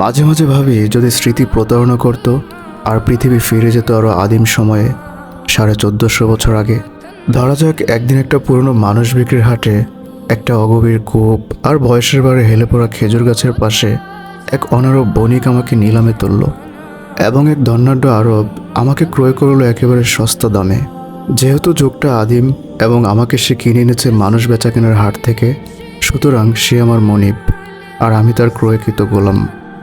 মাঝে মাঝে ভাবি যদি স্মৃতি প্রতারণা করত আর পৃথিবী ফিরে যেত আরও আদিম সময়ে, সাড়ে চোদ্দোশো বছর আগে, ধরা যাক একদিন একটা পুরনো মানুষ বিক্রির হাটে একটা অগভীর কূপ আর বয়সের বারে হেলে পড়া খেজুর গাছের পাশে এক অনারব বণিক আমাকে নিলামে তুলল এবং এক ধনাঢ্য আরব আমাকে ক্রয় করল একেবারে সস্তা দামে। যেহেতু যুগটা আদিম এবং আমাকে সে কিনে এনেছে মানুষ বেচা কেনার হাট থেকে, সুতরাং সে আমার মনিব, আর আমি তার ক্রয়কৃত গোলাম।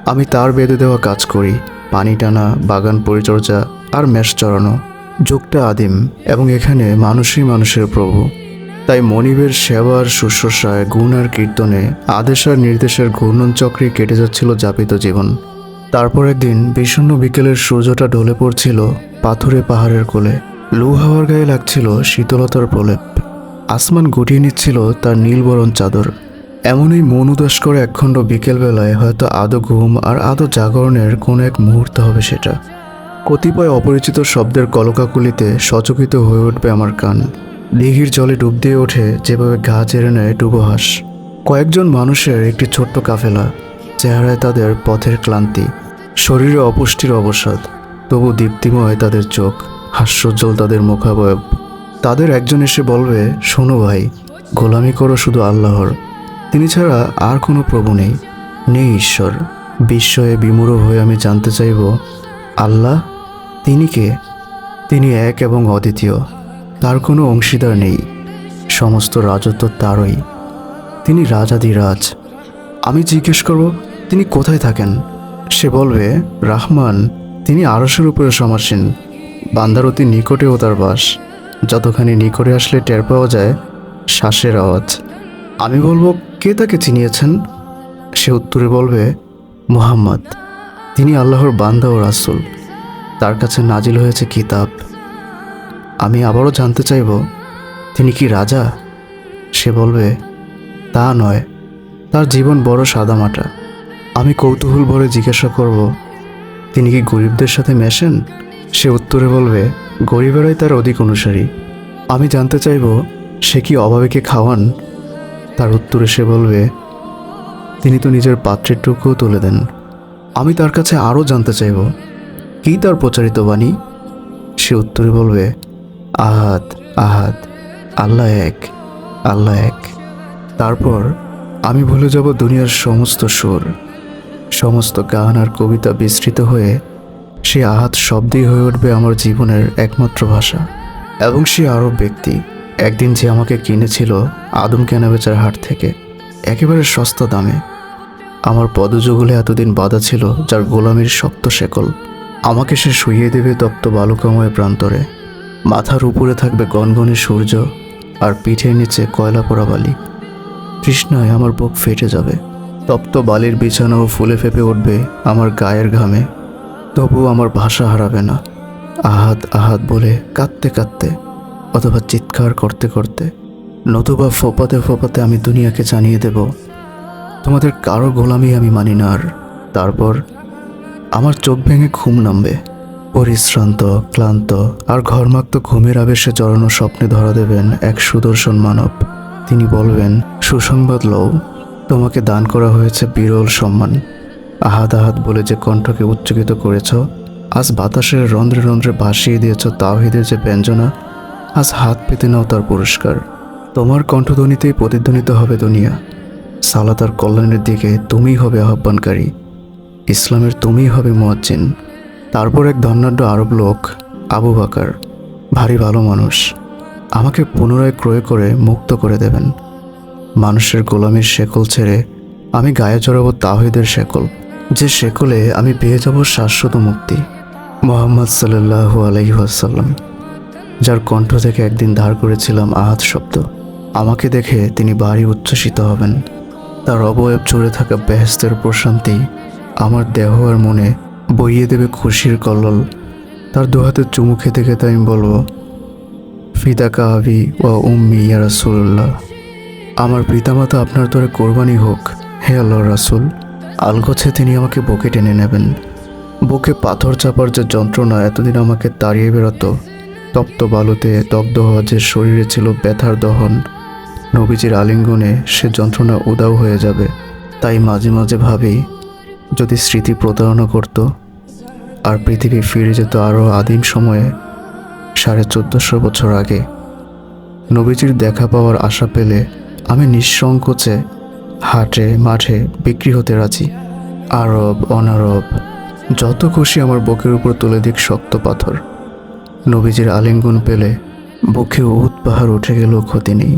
আমি তার বেঁধে দেওয়া কাজ করি। পানি টানা, বাগান পরিচর্যা আর মেষ চড়ানো। যুগটা আদিম এবং এখানে মানুষই মানুষের প্রভু। তাই মনিবের সেবার শুশ্রূষায়, গুণ আর কীর্তনে, আদেশ আর নির্দেশের ঘূর্ণন চক্রে কেটে যাচ্ছিল যাপিত জীবন। তারপর একদিন বিষণ্ণ বিকেলের সূর্যটা ঢলে পড়ছিল পাথুরে পাহাড়ের কোলে। লু হাওয়ার গায়ে লাগছিল শীতলতার প্রলেপ। আসমান গুটিয়ে নিচ্ছিল তার নীলবরণ চাদর। এমনই মন উদাস করে একখণ্ড বিকেলবেলায় হয়তো আদো ঘুম আর আদো জাগরণের কোনো এক মুহূর্ত হবে সেটা। কতিপয় অপরিচিত শব্দের কলকাকুলিতে সচকিত হয়ে উঠবে আমার কান। দিঘির জলে ডুব দিয়ে ওঠে যেভাবে ঘা চেড়ে নেয় ডুবোহাস কয়েকজন মানুষের একটি ছোট্ট কাফেলা, চেহারায় তাদের পথের ক্লান্তি, শরীরে অপুষ্টির অবসাদ, তবু দীপ্তিময় তাদের চোখ, হাস্যোজ্জ্বল তাদের মুখাবয়ব। তাদের একজন এসে বলবে, শোনো ভাই, গোলামি করো শুধু আল্লাহর। তিনি ছাড়া আর কোনো প্রভু নেই। নেই ঈশ্বর। বিস্ময়ে বিমূঢ় হয়ে আমি জানতে চাইব, আল্লাহ তিনি কে? তিনি এক এবং অদ্বিতীয়। তার কোনো অংশীদার নেই। সমস্ত রাজত্ব তারই। তিনি রাজাদিরাজ আমি জিজ্ঞেস করব, তিনি কোথায় থাকেন? সে বলবে, রাহমান, তিনি আরসের উপরে সমাসীন। বান্দার অতি নিকটেও তার বাস। যতখানি নিকটে আসলে টের পাওয়া যায়, শ্বাসের আওয়াজ। আমি বলব কে তাকে চিনিয়েছেন? সে উত্তরে বলবে, মুহাম্মদ। তিনি আল্লাহর বান্দা ও রাসুল। তার কাছে নাজিল হয়েছে কিতাব। আমি আবারও জানতে চাইব, তিনি কি রাজা? সে বলবে, তা নয়। তার জীবন বড় সাদামাটা। আমি কৌতূহল ভরে জিজ্ঞাসা করব, তিনি কি গরিবদের সাথে মেশেন? সে উত্তরে বলবে, গরিবেরাই তার অধিক অনুসারী। আমি জানতে চাইব, সে কি অভাবেকে খাওয়ান? তার উত্তরে সে বলবে, তিনি তো নিজের পাত্রের টুকুও তুলে দেন। আমি তার কাছে আরও জানতে চাইব। কি তার প্রচারিত বাণী? সে উত্তরে বলবে আহাত আহাদ, আল্লাহ এক আল্লাহ এক। তারপর আমি ভুলে যাব দুনিয়ার সমস্ত সুর। সমস্ত গান আর কবিতা বিস্তৃত হয়ে সে আহাত শব্দেই হয়ে উঠবে আমার জীবনের একমাত্র ভাষা এবং সে আরব ব্যক্তি। একদিন যে আমাকে কিনেছিল আদম কেনাবেচার হাট থেকে, একেবারে সস্তা দামে। আমার পদযুগলে এতদিন বাধা ছিল যার গোলামির শক্ত শেকল। আমাকে সে শুইয়ে দেবে তপ্ত বালুকাময় প্রান্তরে। মাথার উপরে থাকবে গনগনে সূর্য আর পিঠের নিচে কয়লা পোড়া বালি। তৃষ্ণায় আমার বুক ফেটে যাবে। তপ্ত বালির বিছানাও ফুলে ফেপে উঠবে আমার গায়ের ঘামে। তবু আমার ভাষা হারাবে না। আহাত আহাত বলে কাঁদতে কাঁদতে অথবা চিৎকার করতে করতে, নতুবা ফোপাতে ফোপাতে আমি দুনিয়াকে জানিয়ে দেব, তোমাদের কারও গোলামি আমি মানি না আর। তারপর আমার চোখ ভেঙে ঘুম নামবে। পরিশ্রান্ত, ক্লান্ত আর ঘরমাক্ত ঘুমের আবেশে জড়ানো স্বপ্নে ধরা দেবেন এক সুদর্শন মানব। তিনি বলবেন, সুসংবাদ লও, তোমাকে দান করা হয়েছে বিরল সম্মান। আহাদ আহাত বলে যে কণ্ঠকে উচ্চকিত করেছ, আজ বাতাসের রন্ধ্রে রন্ধ্রে ভাসিয়ে দিয়েছ তাওহিদের যে ব্যঞ্জনা আজ হাত পেতে নাও তার পুরস্কার। তোমার কণ্ঠধ্বনিতেই প্রতিধ্বনিত হবে দুনিয়া। সালাতার কল্যাণের দিকে তুমিই হবে আহ্বানকারী। ইসলামের তুমিই হবে মুয়াজ্জিন। তারপর এক ধনাঢ্য আরব লোক, আবু বাকার, ভারী ভালো মানুষ, আমাকে পুনরায় ক্রয় করে মুক্ত করে দেবেন। মানুষের গোলামির শেকল ছেড়ে আমি গায়ে জড়াবো তাহিদের শেকল। যে শেকলে আমি পেয়ে যাব শাশ্বত মুক্তি। মোহাম্মদ সাল্লাহু আলহিহাসাল্লাম যার কণ্ঠ থেকে একদিন ধার করেছিলাম আহাত শব্দ। আমাকে দেখে তিনি ভারী উচ্ছ্বসিত হবেন। তার অবয়ব জুড়ে থাকা বেহেস্তের প্রশান্তি আমার দেহ আর মনে বইয়ে দেবে খুশির কল্লোল। তার দুহাতে চুমু খেতে খেতে আমি বলব, ফিদা কাহাবি ও উম্মি ইয়া রাসুল্লাহ আমার পিতামাতা আপনার তরে কোরবানি হোক, হে আল্লাহ রাসুল। আলগোছে তিনি আমাকে বুকে টেনে নেবেন। বুকে পাথর চাপার যে যন্ত্রণা এতদিন আমাকে তাড়িয়ে বেরোতো তপ্ত বালুতে দগ্ধ হওয়া যে শরীরে ছিল ব্যথার দহন, নবীজির আলিঙ্গনে সে যন্ত্রণা উদাও হয়ে যাবে। তাই মাঝে মাঝে ভাবি, যদি স্মৃতি প্রতারণা করত, আর পৃথিবী ফিরে যেত আরও আদিম সময়ে, সাড়ে চোদ্দোশো বছর আগে। নবীজির দেখা পাওয়ার আশা পেলে আমি নিঃসংকোচে হাটে, মাঠে বিক্রি হতে রাজি। আরব, অনারব, যত খুশি আমার বুকের উপর তুলে দিক শক্ত পাথর। নবীজির আলিঙ্গন পেলে বুকে উৎপাহার উঠে গেল ক্ষতি নেই।